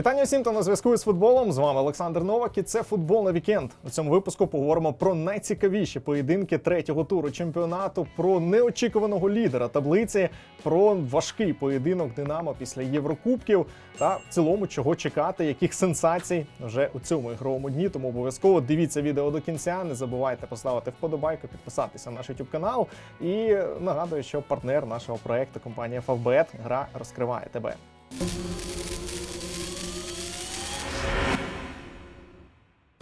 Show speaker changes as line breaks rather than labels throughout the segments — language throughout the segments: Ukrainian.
Вітання всім, хто на зв'язку з футболом. З вами Олександр Новак. І це футбол на вікенд. У цьому випуску поговоримо про найцікавіші поєдинки третього туру чемпіонату, про неочікуваного лідера таблиці, про важкий поєдинок Динамо після Єврокубків та в цілому чого чекати, яких сенсацій вже у цьому ігровому дні. Тому обов'язково дивіться відео до кінця. Не забувайте поставити вподобайку, підписатися на наш YouTube канал. І нагадую, що партнер нашого проекту компанія Favbet гра розкриває тебе.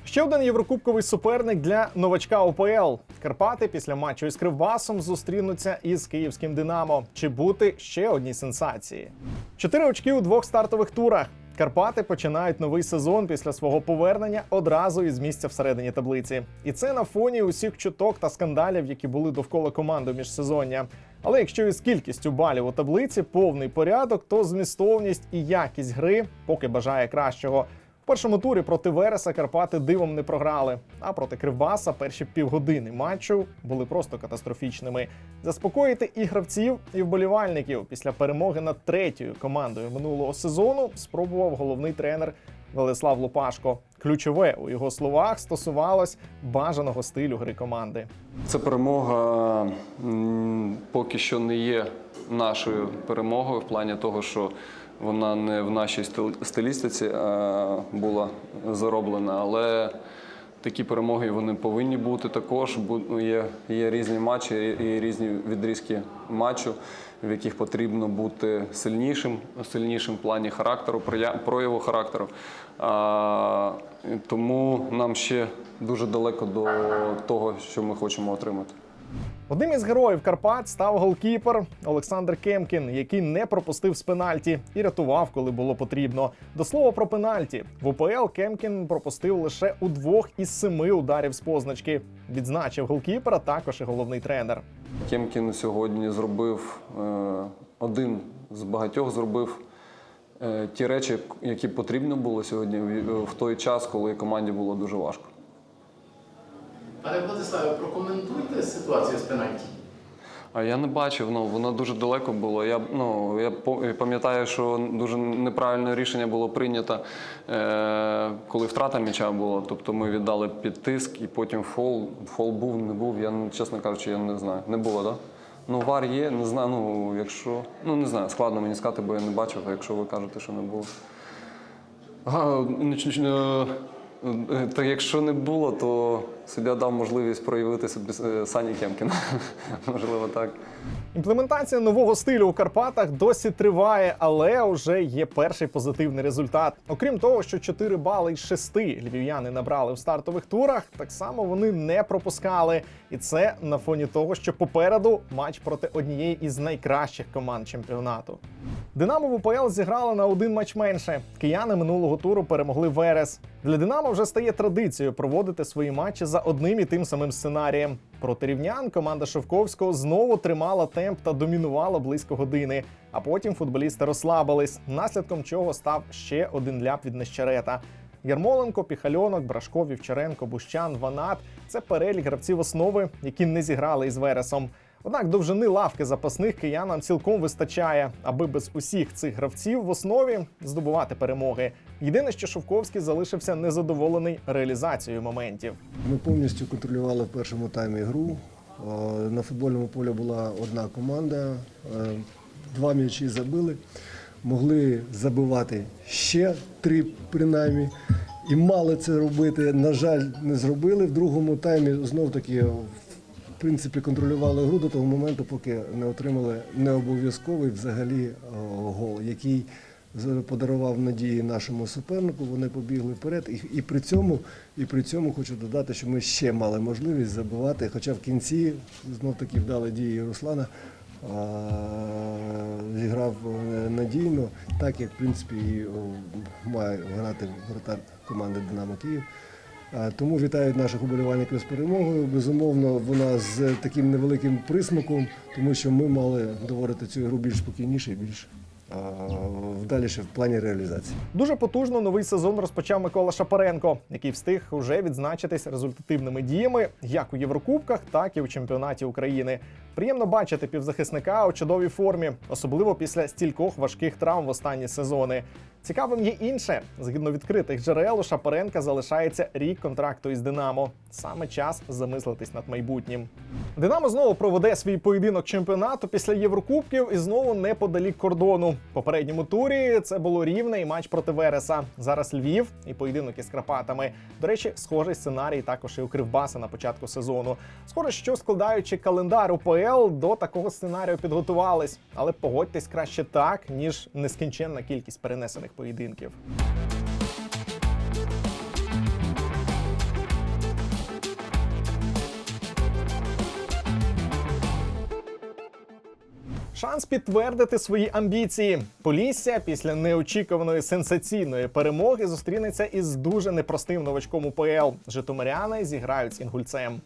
Ще один єврокубковий суперник для новачка ОПЛ. Карпати після матчу із Кривбасом зустрінуться із київським Динамо. Чи бути ще одній сенсації? Чотири очки у двох стартових турах. Карпати починають новий сезон після свого повернення одразу із місця всередині таблиці. І це на фоні усіх чуток та скандалів, які були довкола команди міжсезоння. Але якщо із кількістю балів у таблиці повний порядок, то змістовність і якість гри поки бажає кращого. Першому турі проти Вереса Карпати дивом не програли. А проти Кривбаса перші півгодини матчу були просто катастрофічними. Заспокоїти і гравців, і вболівальників після перемоги над третьою командою минулого сезону спробував головний тренер Велислав Лупашко. Ключове у його словах стосувалось бажаного стилю гри команди.
Це перемога поки що не є нашою перемогою в плані того, що вона не в нашій стилістиці була зароблена, але такі перемоги вони повинні бути також. Є, є різні матчі і різні відрізки матчу, в яких потрібно бути сильнішим, сильнішим в плані характеру, прояву характеру. Тому нам ще дуже далеко до того, що ми хочемо отримати.
Одним із героїв Карпат став голкіпер Олександр Кемкін, який не пропустив з пенальті і рятував, коли було потрібно. До слова про пенальті в УПЛ Кемкін пропустив лише у двох із семи ударів з позначки. Відзначив голкіпера також і головний тренер.
Кемкін сьогодні зробив е, один з багатьох зробив е, ті речі, які потрібно було сьогодні в- в той час, коли команді було дуже важко.
Пане Владиславе, прокоментуйте ситуацію з пенальті.
А я не бачив, ну воно дуже далеко було. Я ну я пам'ятаю, що дуже неправильне рішення було прийнято, е, коли втрата м'яча була. Тобто ми віддали під тиск і потім фол. Фол був, не був. Я ну, чесно кажучи, я не знаю. Не було, так? Да? Ну, вар є, не знаю. Ну, якщо ну не знаю, складно мені сказати, бо я не бачив. А якщо ви кажете, що не було. А, ну, е, е, Так якщо не було, то суддя дав можливість проявити собі е, Сані Кемкіна. Можливо, так.
Імплементація нового стилю у Карпатах досі триває, але вже є перший позитивний результат. Окрім того, що 4 бали із 6 львів'яни набрали в стартових турах, так само вони не пропускали. І це на фоні того, що попереду матч проти однієї із найкращих команд чемпіонату. Динамо в УПЛ зіграли на один матч менше. Кияни минулого туру перемогли Верес. Для Динамо вже стає традицією проводити свої матчі за одним і тим самим сценарієм. Проти рівнян команда Шевковського знову тримала темп та домінувала близько години. А потім футболісти розслабились, наслідком чого став ще один ляп від Нещерета. Ярмоленко, Піхальонок, Брашко, Вівчаренко, Бущан, Ванат це перелік гравців основи, які не зіграли із Вересом. Однак довжини лавки запасних киянам цілком вистачає, аби без усіх цих гравців в основі здобувати перемоги. Єдине, що Шовковський залишився незадоволений реалізацією моментів.
Ми повністю контролювали в першому таймі гру. Е, На футбольному полі була одна команда, е, два м'ячі забили, могли забивати ще три принаймні. І мали це робити. На жаль, не зробили. В другому таймі знов таки в принципі контролювали гру до того моменту, поки не отримали необов'язковий взагалі е, гол, який подарував надії нашому супернику. Вони побігли вперед. І, і при цьому, і при цьому хочу додати, що ми ще мали можливість забивати. Хоча в кінці знов таки вдали дії Руслана. а, Зіграв е, надійно, так як в принципі і має грати воротар команди Динамо Київ. Тому вітають наших уболівальників з перемогою. Безумовно, вона з таким невеликим присмаком, тому що ми мали доводити цю гру більш спокійніше і більш вдаліше в плані реалізації.
Дуже потужно новий сезон розпочав Микола Шапаренко, який встиг уже відзначитись результативними діями як у Єврокубках, так і у чемпіонаті України. Приємно бачити півзахисника у чудовій формі, особливо після стількох важких травм в останні сезони. Цікавим є інше. Згідно відкритих джерел, Шапаренка залишається рік контракту із Динамо. Саме час замислитись над майбутнім. Динамо знову проведе свій поєдинок чемпіонату після Єврокубків і знову неподалік кордону. Попередньому турі це було рівне і матч проти Вереса. Зараз Львів і поєдинок із Карпатами. До речі, схожий сценарій також і у Кривбаса на початку сезону. Схоже, що складаючи календар УПЛ, до такого сценарію підготувались. Але погодьтесь краще так, ніж нескінченна кількість перенесених поєдинків. Шанс підтвердити свої амбіції. Полісся після неочікуваної сенсаційної перемоги зустрінеться із дуже непростим новачком УПЛ. Житомиряни зіграють з інгульцем.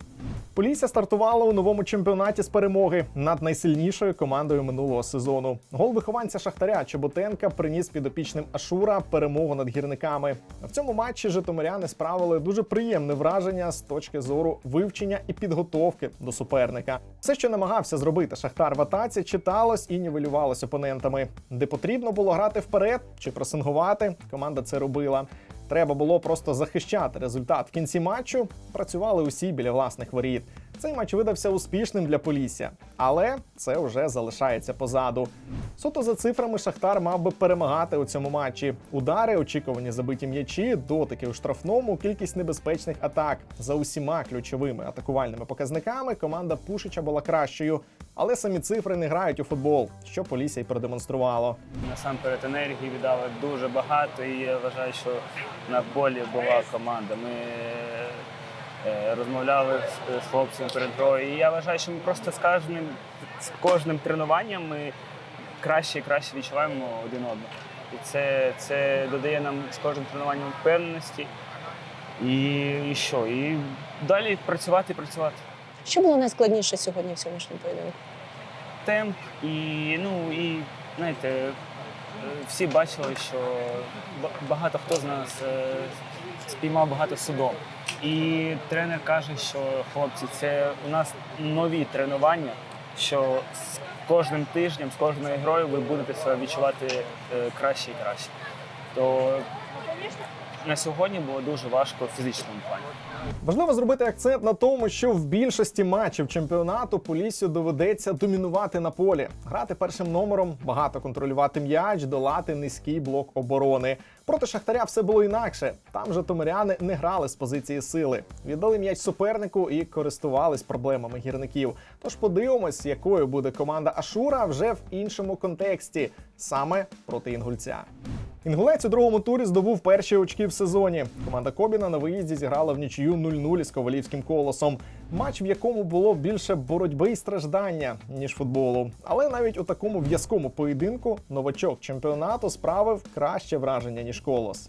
Полісся стартувало у новому чемпіонаті з перемоги над найсильнішою командою минулого сезону. Гол вихованця Шахтаря Чеботенка приніс підопічним Ашура перемогу над гірниками. В цьому матчі житомиряни справили дуже приємне враження з точки зору вивчення і підготовки до суперника. Все, що намагався зробити Шахтар в атаці, читалось і нівелювалось опонентами. Де потрібно було грати вперед чи пресингувати, команда це робила. Треба було просто захищати результат в кінці матчу. Працювали усі біля власних воріт. Цей матч видався успішним для Полісся, але це вже залишається позаду. Суто за цифрами Шахтар мав би перемагати у цьому матчі. Удари, очікувані забиті м'ячі, дотики у штрафному, кількість небезпечних атак. За усіма ключовими атакувальними показниками команда Пушича була кращою, але самі цифри не грають у футбол, що Полісся й продемонструвало.
Насамперед енергії віддали дуже багато, і я вважаю, що на полі була команда. Ми е, розмовляли з, хлопцями перед грою. І я вважаю, що ми просто з кожним, з кожним тренуванням ми краще і краще відчуваємо один одного. І це, це додає нам з кожним тренуванням впевненості. І, і що? І далі працювати і працювати.
Що було найскладніше сьогодні в сьогоднішньому поєдинку?
темп і ну і знаєте, е, всі бачили, що багато хто з нас е, спіймав багато судом. І тренер каже, що хлопці, це у нас нові тренування, що з кожним тижнем, з кожною грою ви будете себе відчувати е, краще і краще. То на сьогодні було дуже важко в фізичному плані.
Важливо зробити акцент на тому, що в більшості матчів чемпіонату Поліссю доведеться домінувати на полі, грати першим номером, багато контролювати м'яч, долати низький блок оборони. Проти Шахтаря все було інакше. Там житомиряни не грали з позиції сили, віддали м'яч супернику і користувались проблемами гірників. Тож подивимось, якою буде команда Ашура вже в іншому контексті, саме проти інгульця. Інгулець у другому турі здобув перші очки в сезоні. Команда Кобіна на виїзді зіграла в нічию 0-0 із ковалівським колосом. Матч, в якому було більше боротьби і страждання ніж футболу. Але навіть у такому в'язкому поєдинку новачок чемпіонату справив краще враження ніж колос.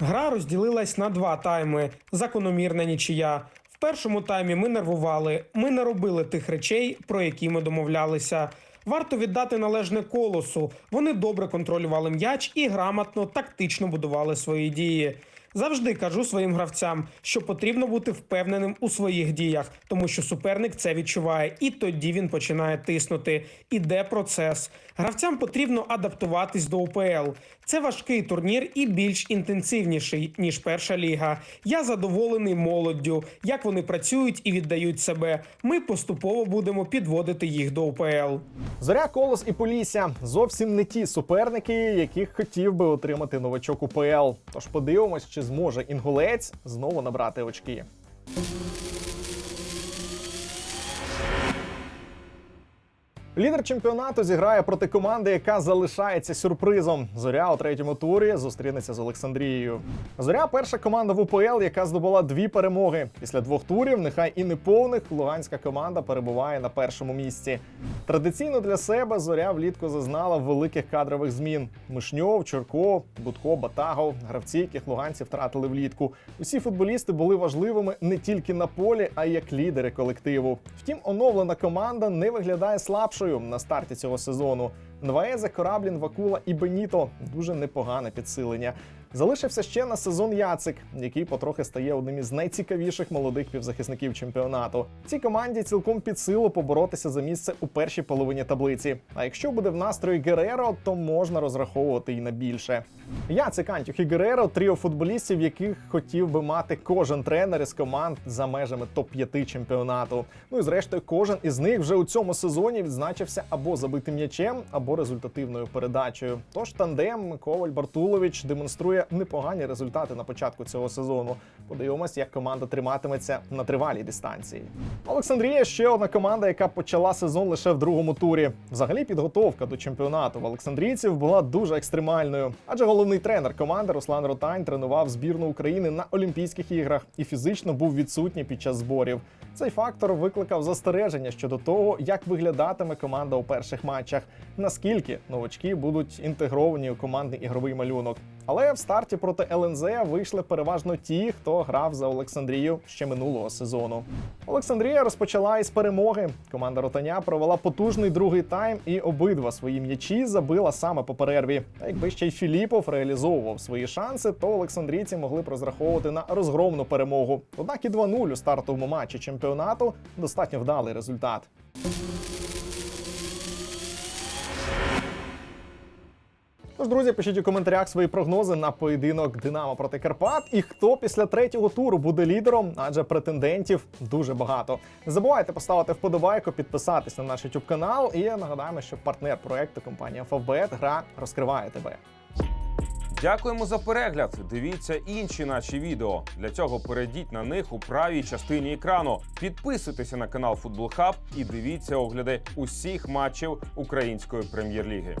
Гра розділилась на два тайми. Закономірна нічия. В першому таймі ми нервували. Ми не робили тих речей, про які ми домовлялися. Варто віддати належне колосу. Вони добре контролювали м'яч і грамотно, тактично будували свої дії. Завжди кажу своїм гравцям, що потрібно бути впевненим у своїх діях, тому що суперник це відчуває, і тоді він починає тиснути. Іде процес. Гравцям потрібно адаптуватись до УПЛ. Це важкий турнір і більш інтенсивніший ніж перша ліга. Я задоволений молоддю, як вони працюють і віддають себе. Ми поступово будемо підводити їх до УПЛ.
Зоря, Колос і Полісся зовсім не ті суперники, яких хотів би отримати новачок УПЛ. Тож подивимось, чи зможе інгулець знову набрати очки. Лідер чемпіонату зіграє проти команди, яка залишається сюрпризом. Зоря у третьому турі зустрінеться з Олександрією. Зоря перша команда в УПЛ, яка здобула дві перемоги. Після двох турів, нехай і неповних, луганська команда перебуває на першому місці. Традиційно для себе зоря влітку зазнала великих кадрових змін: Мишньов, Чурко, Будко, Батагов, гравці, яких луганці втратили влітку. Усі футболісти були важливими не тільки на полі, а й як лідери колективу. Втім, оновлена команда не виглядає слабшою на старті цього сезону. Нваезе, Кораблін, Вакула і Беніто дуже непогане підсилення. Залишився ще на сезон Яцик, який потрохи стає одним із найцікавіших молодих півзахисників чемпіонату. Цій команді цілком під силу поборотися за місце у першій половині таблиці. А якщо буде в настрої Гереро, то можна розраховувати і на більше. Яцик Антюх і Гереро тріо футболістів, яких хотів би мати кожен тренер із команд за межами топ-5 чемпіонату. Ну і зрештою, кожен із них вже у цьому сезоні відзначився або забитим м'ячем, або результативною передачею. Тож тандем Коваль Бартулович демонструє непогані результати на початку цього сезону. Подивимось, як команда триматиметься на тривалій дистанції. Олександрія ще одна команда, яка почала сезон лише в другому турі. Взагалі, підготовка до чемпіонату в Олександрійців була дуже екстремальною, адже головний тренер команди Руслан Ротань тренував збірну України на Олімпійських іграх і фізично був відсутній під час зборів. Цей фактор викликав застереження щодо того, як виглядатиме команда у перших матчах, наскільки новачки будуть інтегровані у командний ігровий малюнок. Але в старті проти ЛНЗ вийшли переважно ті, хто грав за Олександрію ще минулого сезону. Олександрія розпочала із перемоги. Команда Ротаня провела потужний другий тайм і обидва свої м'ячі забила саме по перерві. А якби ще й Філіпов реалізовував свої шанси, то олександрійці могли б розраховувати на розгромну перемогу. Однак і 2-0 у стартовому матчі чемпіонату достатньо вдалий результат. Тож, друзі, пишіть у коментарях свої прогнози на поєдинок Динамо проти Карпат і хто після третього туру буде лідером, адже претендентів дуже багато. Не забувайте поставити вподобайку, підписатись на наш YouTube канал. І нагадаємо, що партнер проекту компанія Фавбет гра розкриває тебе.
Дякуємо за перегляд. Дивіться інші наші відео. Для цього перейдіть на них у правій частині екрану. Підписуйтеся на канал Футбол Хаб і дивіться огляди усіх матчів української прем'єр-ліги.